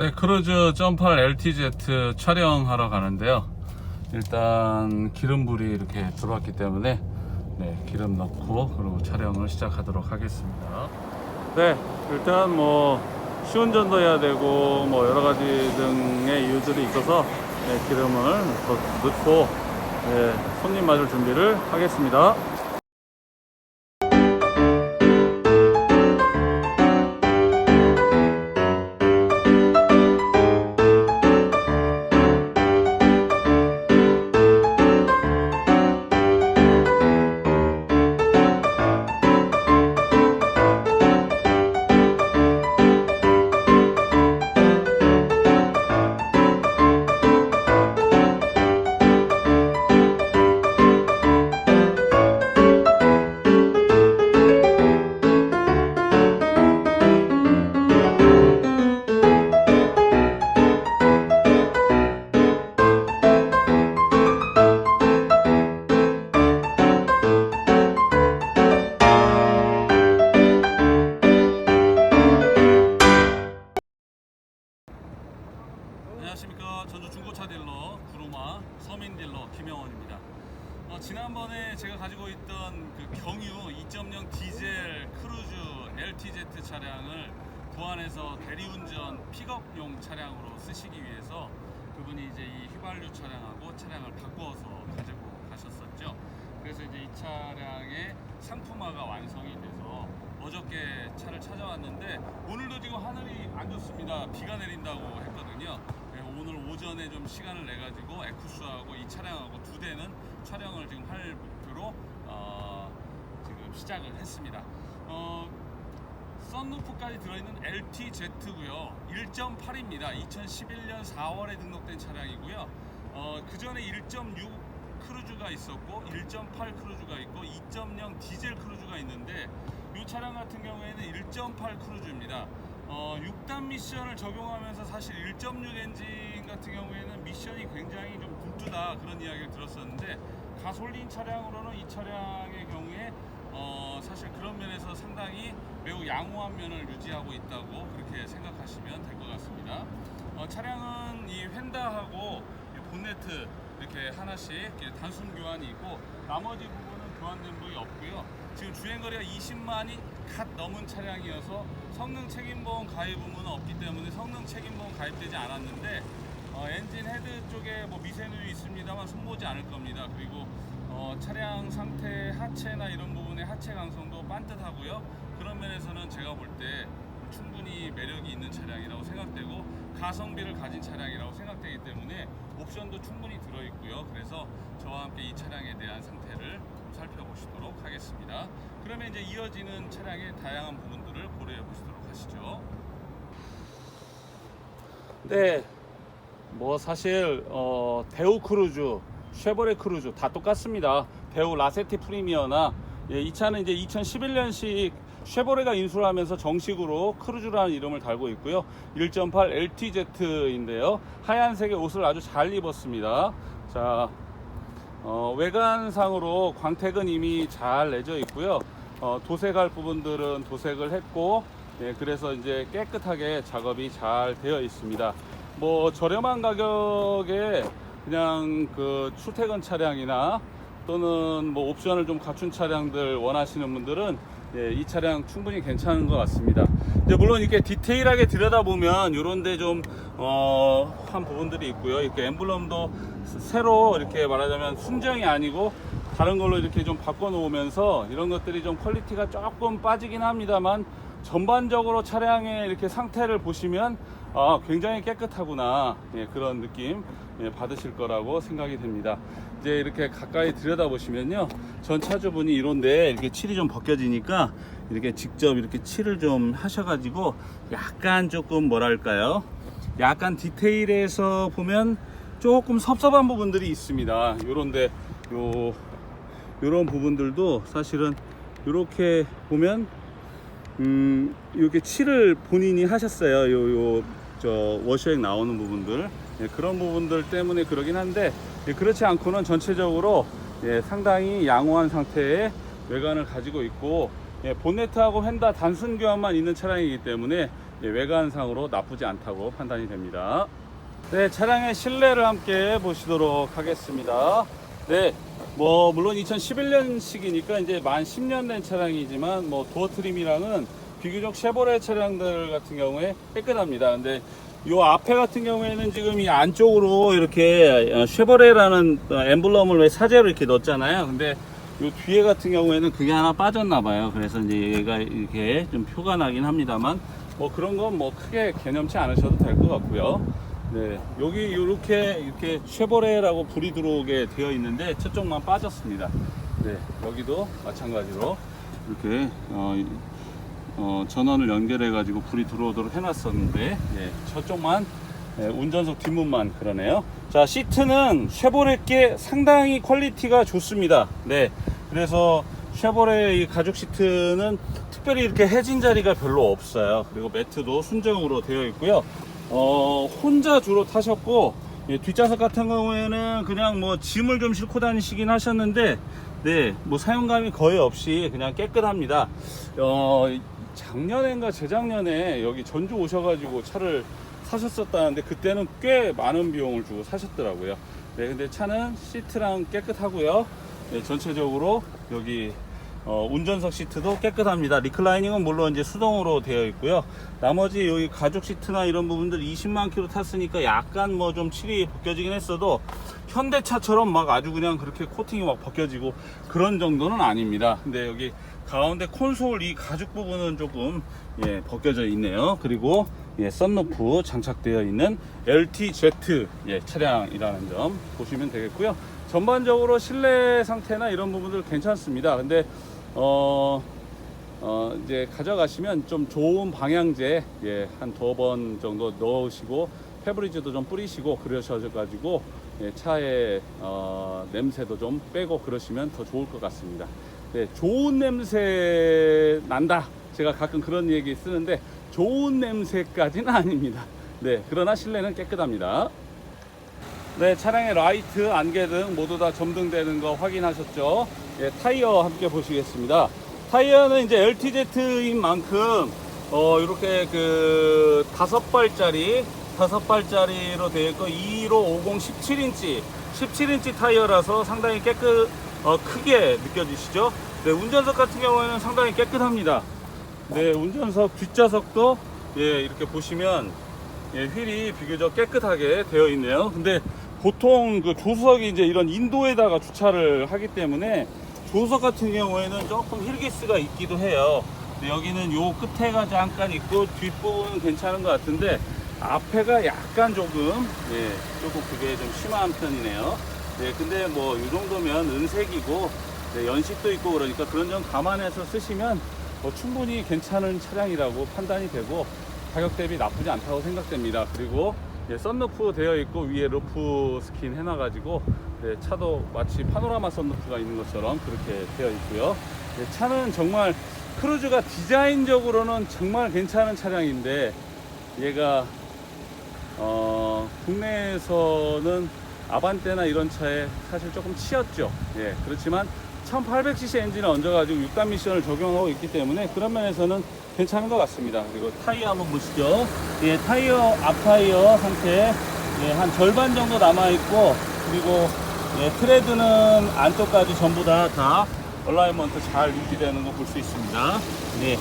네, 크루즈 점팔 LTZ 촬영하러 가는데요. 일단 기름불이 이렇게 들어왔기 때문에 네, 기름 넣고 그리고 촬영을 시작하도록 하겠습니다. 네, 일단 뭐 시운전도 해야 되고 뭐 여러 가지 등의 이유들이 있어서 네, 기름을 더 넣고 네, 손님 맞을 준비를 하겠습니다. 휘발유 차량하고 차량을 바꾸어서 가지고 가셨었죠. 그래서 이제 이 차량의 상품화가 완성이 돼서 어저께 차를 찾아왔는데 오늘도 지금 하늘이 안 좋습니다. 비가 내린다고 했거든요. 네, 오늘 오전에 좀 시간을 내 가지고 에쿠스하고 이 차량하고 두 대는 촬영을 지금 할 목표로 어, 지금 시작을 했습니다. 어, 썬루프까지 들어있는 LTZ고요. 1.8입니다. 2011년 4월에 등록된 차량이고요. 어, 그 전에 1.6 크루즈가 있었고 1.8 크루즈가 있고 2.0 디젤 크루즈가 있는데 이 차량 같은 경우에는 1.8 크루즈입니다. 어, 6단 미션을 적용하면서 사실 1.6 엔진 같은 경우에는 미션이 굉장히 좀 굼뜨다 그런 이야기를 들었었는데 가솔린 차량으로는 이 차량의 경우에 어, 사실 그런 면에서 상당히 매우 양호한 면을 유지하고 있다고 그렇게 생각하시면 될 것 같습니다. 어, 차량은 이 휀다하고 이 본네트 이렇게 하나씩 단순 교환이 있고 나머지 부분은 교환된 부위 없고요. 지금 주행거리가 20만이 갓 넘은 차량이어서 성능 책임보험 가입 의무는 없기 때문에 성능 책임보험 가입되지 않았는데 어, 엔진 헤드 쪽에 뭐 미세누이 있습니다만 손보지 않을 겁니다. 그리고 어, 차량 상태 하체나 이런 부분의 하체 강성도 반듯하고요. 그런 면에서는 제가 볼 때 충분히 매력이 있는 차량이라고 생각되고 가성비를 가진 차량이라고 생각되기 때문에 옵션도 충분히 들어있고요. 그래서 저와 함께 이 차량에 대한 상태를 좀 살펴보시도록 하겠습니다. 그러면 이제 이어지는 차량의 다양한 부분들을 고려해 보시도록 하시죠. 네, 뭐 사실 어, 대우 크루즈, 쉐보레 크루즈 다 똑같습니다. 대우 라세티 프리미어나 예, 이 차는 이제 2011년식 쉐보레가 인수를 하면서 정식으로 크루즈라는 이름을 달고 있고요. 1.8 LTZ인데요. 하얀색의 옷을 아주 잘 입었습니다. 자, 어, 외관상으로 광택은 이미 잘 내져 있고요. 어, 도색할 부분들은 도색을 했고, 예, 그래서 이제 깨끗하게 작업이 잘 되어 있습니다. 뭐 저렴한 가격에 그냥 그 출퇴근 차량이나 또는 뭐 옵션을 좀 갖춘 차량들 원하시는 분들은 예, 이 차량 충분히 괜찮은 것 같습니다. 이제 물론 이렇게 디테일하게 들여다보면 이런데 좀, 어, 한 부분들이 있고요. 이렇게 엠블럼도 새로 이렇게 말하자면 순정이 아니고 다른 걸로 이렇게 좀 바꿔 놓으면서 이런 것들이 좀 퀄리티가 조금 빠지긴 합니다만 전반적으로 차량의 이렇게 상태를 보시면 아, 굉장히 깨끗하구나 예, 그런 느낌 예, 받으실 거라고 생각이 됩니다. 이제 이렇게 가까이 들여다 보시면요, 전 차주분이 이런데 이렇게 칠이 좀 벗겨지니까 이렇게 직접 이렇게 칠을 좀 하셔가지고 약간 조금 뭐랄까요, 약간 디테일에서 보면 조금 섭섭한 부분들이 있습니다. 요런데 요 요런 부분들도 사실은 이렇게 보면 음, 이렇게 칠을 본인이 하셨어요. 요, 요, 저, 워셔액 나오는 부분들. 예, 그런 부분들 때문에 그러긴 한데, 예, 그렇지 않고는 전체적으로 예, 상당히 양호한 상태의 외관을 가지고 있고, 예, 본네트하고 휀다 단순 교환만 있는 차량이기 때문에 예, 외관상으로 나쁘지 않다고 판단이 됩니다. 네, 차량의 실내를 함께 보시도록 하겠습니다. 네, 뭐 물론 2011년식이니까 이제 만 10년 된 차량이지만 뭐 도어 트림이랑은 비교적 쉐보레 차량들 같은 경우에 깨끗합니다. 근데 요 앞에 같은 경우에는 지금 이 안쪽으로 이렇게 어, 쉐보레라는 어, 엠블럼을 왜 사제로 이렇게 넣었잖아요. 근데 요 뒤에 같은 경우에는 그게 하나 빠졌나 봐요. 그래서 이제 얘가 이렇게 좀 표가 나긴 합니다만 뭐 그런 건 뭐 크게 개념치 않으셔도 될 것 같고요. 네, 여기 이렇게 이렇게 쉐보레라고 불이 들어오게 되어 있는데 저쪽만 빠졌습니다. 네, 여기도 마찬가지로 이렇게 어, 이- 어, 전원을 연결해 가지고 불이 들어오도록 해놨었는데 예, 저쪽만 예, 운전석 뒷문만 그러네요. 자 시트는 쉐보레께 상당히 퀄리티가 좋습니다. 네, 그래서 쉐보레 이 가죽 시트는 특별히 이렇게 해진 자리가 별로 없어요. 그리고 매트도 순정으로 되어 있고요. 어, 혼자 주로 타셨고 예, 뒷좌석 같은 경우에는 그냥 뭐 짐을 좀 싣고 다니시긴 하셨는데 네, 뭐 사용감이 거의 없이 그냥 깨끗합니다. 어, 작년인가 재작년에 여기 전주 오셔가지고 차를 사셨었다는데 그때는 꽤 많은 비용을 주고 사셨더라고요. 네, 근데 차는 시트랑 깨끗하고요. 네, 전체적으로 여기 어, 운전석 시트도 깨끗합니다. 리클라이닝은 물론 이제 수동으로 되어 있고요. 나머지 여기 가죽 시트나 이런 부분들 20만 킬로 탔으니까 약간 뭐 좀 칠이 벗겨지긴 했어도 현대차처럼 막 아주 그냥 그렇게 코팅이 막 벗겨지고 그런 정도는 아닙니다. 근데 여기 가운데 콘솔 이 가죽 부분은 조금 예, 벗겨져 있네요. 그리고 예, 썬루프 장착되어 있는 LTZ 예, 차량이라는 점 보시면 되겠고요. 전반적으로 실내 상태나 이런 부분들 괜찮습니다. 근데 어, 어, 이제 가져가시면 좀 좋은 방향제 예, 한 두 번 정도 넣으시고 페브리즈도 좀 뿌리시고 그러셔가지고 예, 차에 어, 냄새도 좀 빼고 그러시면 더 좋을 것 같습니다. 네, 좋은 냄새 난다. 제가 가끔 그런 얘기 쓰는데 좋은 냄새까지는 아닙니다. 네, 그러나 실내는 깨끗합니다. 네, 차량의 라이트, 안개등 모두 다 점등되는 거 확인하셨죠? 예, 타이어 함께 보시겠습니다. 타이어는 이제 LTZ인 만큼 어 이렇게 그 다섯 발짜리 다섯 발짜리로 되어 있고 2로 50 17인치 17인치 타이어라서 상당히 깨끗 어, 크게 느껴지시죠? 네, 운전석 같은 경우에는 상당히 깨끗합니다. 네, 운전석 뒷좌석도 예, 이렇게 보시면 예, 휠이 비교적 깨끗하게 되어 있네요. 근데 보통 그 조수석이 이제 이런 인도에다가 주차를 하기 때문에 조수석 같은 경우에는 조금 힐기스가 있기도 해요. 근데 여기는 요 끝에가 잠깐 있고 뒷부분은 괜찮은 것 같은데 앞에가 약간 조금 예, 조금 그게 좀 심한 편이네요. 네, 근데 뭐 이 정도면 은색이고 네, 연식도 있고 그러니까 그런 점 감안해서 쓰시면 뭐 충분히 괜찮은 차량이라고 판단이 되고 가격 대비 나쁘지 않다고 생각됩니다. 그리고 예, 썬루프 되어 있고 위에 루프 스킨 해놔가지고 네, 차도 마치 파노라마 썬루프가 있는 것처럼 그렇게 되어 있고요. 네, 차는 정말 크루즈가 디자인적으로는 정말 괜찮은 차량인데 얘가 어, 국내에서는 아반떼나 이런 차에 사실 조금 치였죠. 예, 그렇지만 1800cc 엔진을 얹어가지고 6단 미션을 적용하고 있기 때문에 그런 면에서는 괜찮은 것 같습니다. 그리고 타이어 한번 보시죠. 예, 타이어 앞 타이어 상태 예, 한 절반 정도 남아 있고 그리고 예, 트레드는 안쪽까지 전부 다 다 얼라이먼트 잘 유지되는 거 볼 수 있습니다. 네.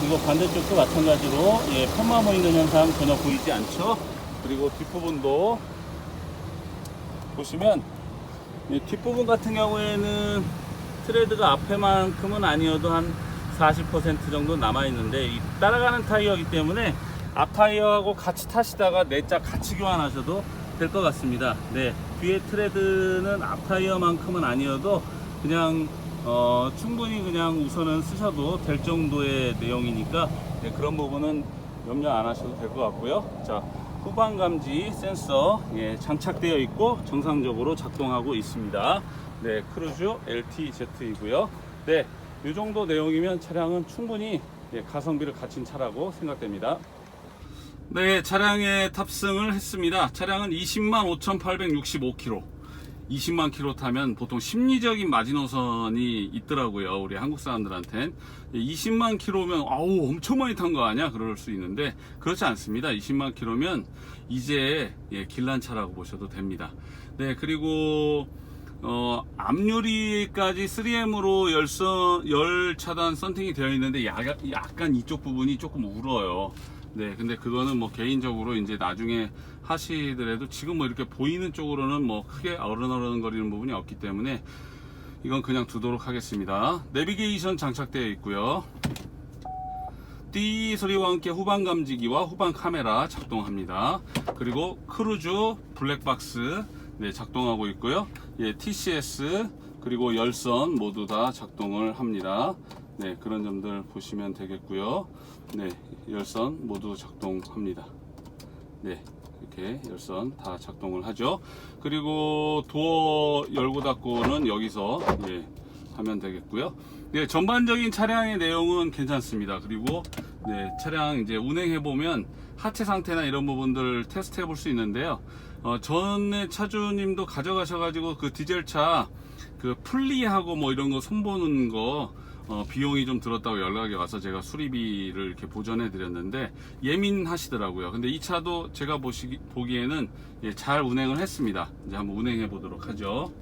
그리고 반대쪽도 마찬가지로 예, 펌마 모이는 현상 전혀 보이지 않죠. 그리고 뒷부분도 보시면 이 뒷부분 같은 경우에는 트레드가 앞에만큼은 아니어도 한 40% 정도 남아 있는데 이 따라가는 타이어이기 때문에 앞 타이어하고 같이 타시다가 네짝 같이 교환하셔도 될 것 같습니다. 네 뒤에 트레드는 앞 타이어만큼은 아니어도 그냥 어, 충분히 그냥 우선은 쓰셔도 될 정도의 내용이니까 네, 그런 부분은 염려 안 하셔도 될 것 같고요. 자 후방 감지 센서 예, 장착되어 있고 정상적으로 작동하고 있습니다. 네, 크루즈 LTZ이고요. 네, 이 정도 내용이면 차량은 충분히 예, 가성비를 갖춘 차라고 생각됩니다. 네, 차량에 탑승을 했습니다. 차량은 20만 5,865km. 20만 킬로 타면 보통 심리적인 마지노선이 있더라고요. 우리 한국 사람들한텐 20만 킬로면 아우 엄청 많이 탄 거 아니야? 그럴 수 있는데 그렇지 않습니다. 20만 킬로면 이제 예, 길란차라고 보셔도 됩니다. 네 그리고 어, 앞유리까지 3M으로 열선, 열 차단 썬팅이 되어 있는데 약간, 약간 이쪽 부분이 조금 울어요. 네, 근데 그거는 뭐 개인적으로 이제 나중에 하시더라도 지금 뭐 이렇게 보이는 쪽으로는 뭐 크게 어른어른거리는 부분이 없기 때문에 이건 그냥 두도록 하겠습니다. 내비게이션 장착되어 있고요. 띠 소리와 함께 후방 감지기와 후방 카메라 작동합니다. 그리고 크루즈 블랙박스 네, 작동하고 있고요. 예, TCS 그리고 열선 모두 다 작동을 합니다. 네, 그런 점들 보시면 되겠고요. 네, 열선 모두 작동합니다. 네, 이렇게 열선 다 작동을 하죠. 그리고 도어 열고 닫고는 여기서 예, 하면 되겠고요. 네, 전반적인 차량의 내용은 괜찮습니다. 그리고 네, 차량 이제 운행해 보면 하체 상태나 이런 부분들 테스트 해 볼 수 있는데요. 어, 전에 차주님도 가져가셔가지고 그 디젤 차 그 풀리하고 뭐 이런 거 손보는 거 어, 비용이 좀 들었다고 연락이 와서 제가 수리비를 이렇게 보전해 드렸는데 예민하시더라고요. 근데 이 차도 제가 보시기, 보기에는 예, 잘 운행을 했습니다. 이제 한번 운행해 보도록 하죠.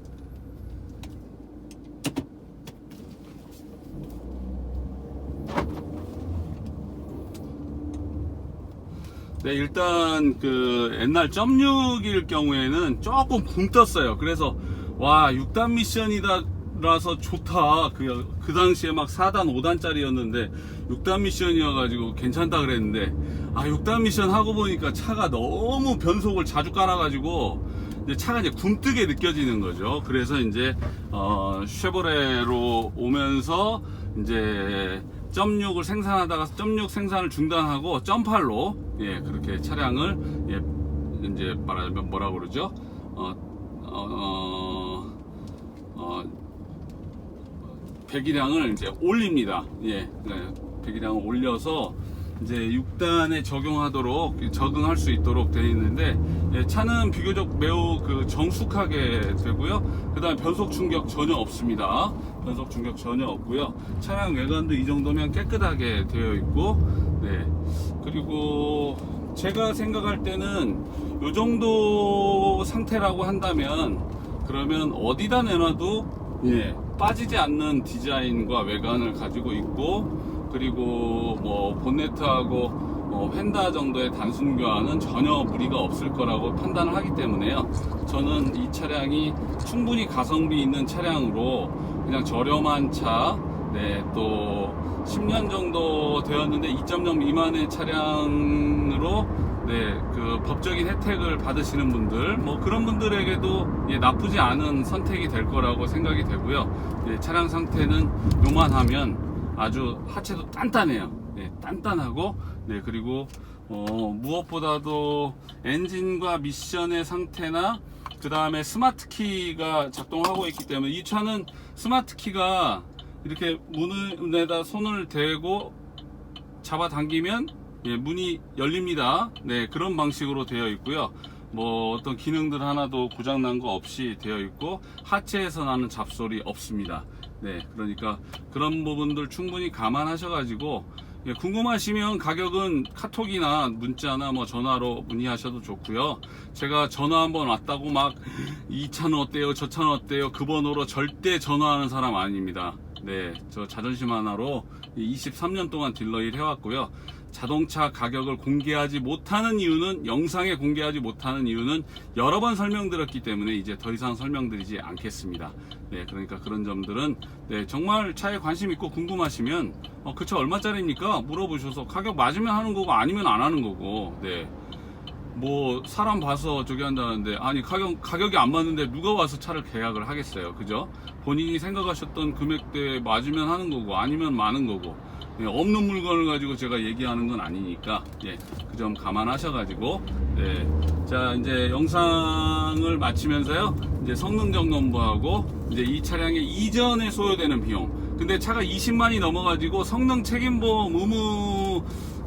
네, 일단 그 옛날 점 6일 경우에는 조금 붕 떴어요. 그래서 와 6단 미션이다 라서 좋다. 그, 그 당시에 막 4단, 5단짜리였는데 6단 미션이어가지고 괜찮다 그랬는데 아 6단 미션 하고 보니까 차가 너무 변속을 자주 깔아가지고 이제 차가 이제 굼뜨게 느껴지는 거죠. 그래서 이제 어, 쉐보레로 오면서 이제 점육을 생산하다가 점육 생산을 중단하고 점팔로 예 그렇게 차량을 예 이제 말하자면 뭐라 그러죠 어, 어, 어, 어, 배기량을 이제 올립니다 예 네, 배기량을 올려서 이제 6단에 적용하도록 적응할 수 있도록 되어 있는데 예, 차는 비교적 매우 그 정숙하게 되고요. 그다음 변속 충격 전혀 없습니다. 변속 충격 전혀 없고요. 차량 외관도 이 정도면 깨끗하게 되어 있고 네 그리고 제가 생각할 때는 이 정도 상태라고 한다면 그러면 어디다 내놔도 예, 빠지지 않는 디자인과 외관을 가지고 있고 그리고 뭐 본네트하고 뭐 휀다 정도의 단순 교환은 전혀 무리가 없을 거라고 판단을 하기 때문에요. 저는 이 차량이 충분히 가성비 있는 차량으로 그냥 저렴한 차, 네, 또 10년 정도 되었는데 2.0 미만의 차량으로 네, 그 법적인 혜택을 받으시는 분들, 뭐 그런 분들에게도 예, 나쁘지 않은 선택이 될 거라고 생각이 되고요. 예, 차량 상태는 요만하면 아주 하체도 단단해요. 네, 단단하고, 네, 그리고, 어, 무엇보다도 엔진과 미션의 상태나, 그 다음에 스마트 키가 작동하고 있기 때문에 이 차는 스마트 키가 이렇게 문에다 손을 대고 잡아당기면 예, 문이 열립니다. 네, 그런 방식으로 되어 있고요. 뭐 어떤 기능들 하나도 고장난 거 없이 되어 있고 하체에서 나는 잡소리 없습니다. 네, 그러니까 그런 부분들 충분히 감안하셔가지고 예, 궁금하시면 가격은 카톡이나 문자나 뭐 전화로 문의하셔도 좋고요. 제가 전화 한번 왔다고 막 이 차는 어때요, 저 차는 어때요, 그 번호로 절대 전화하는 사람 아닙니다. 네, 저 자존심 하나로 23년 동안 딜러 일 해왔고요. 자동차 가격을 공개하지 못하는 이유는 영상에 공개하지 못하는 이유는 여러 번 설명드렸기 때문에 이제 더 이상 설명드리지 않겠습니다. 네, 그러니까 그런 점들은 네, 정말 차에 관심 있고 궁금하시면 어, 그 차 얼마짜리입니까? 물어보셔서 가격 맞으면 하는 거고 아니면 안 하는 거고 네. 뭐 사람 봐서 저기 한다는데 아니 가격 가격이 안 맞는데 누가 와서 차를 계약을 하겠어요 그죠 본인이 생각하셨던 금액대에 맞으면 하는 거고 아니면 많은 거고 예, 없는 물건을 가지고 제가 얘기하는 건 아니니까 예, 그 점 감안하셔가지고 네, 자 이제 영상을 마치면서요 이제 성능 점검부하고 이제 이 차량의 이전에 소요되는 비용 근데 차가 20만이 넘어가지고 성능 책임보험 의무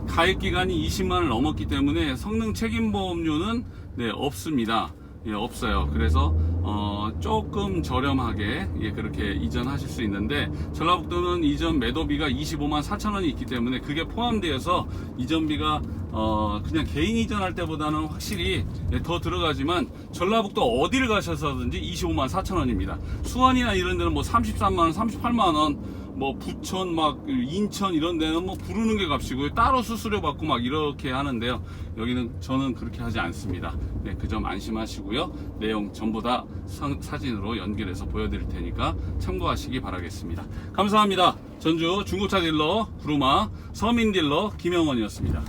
가입 기간이 20만을 넘었기 때문에 성능 책임보험료는 네, 없습니다. 예, 없어요. 그래서 어, 조금 저렴하게 예, 그렇게 이전하실 수 있는데 전라북도는 이전 매도비가 25만 4천 원이 있기 때문에 그게 포함되어서 이전비가 어, 그냥 개인 이전할 때보다는 확실히 예, 더 들어가지만 전라북도 어디를 가셔서든지 25만 4천 원입니다. 수원이나 이런 데는 뭐 33만 원, 38만 원, 뭐 부천 막 인천 이런 데는 뭐 부르는 게 값이고요. 따로 수수료 받고 막 이렇게 하는데요. 여기는 저는 그렇게 하지 않습니다. 네, 그 점 안심하시고요. 내용 전부 다 사- 사진으로 연결해서 보여드릴 테니까 참고하시기 바라겠습니다. 감사합니다. 전주 중고차 딜러 구루마 서민 딜러 김영원이었습니다.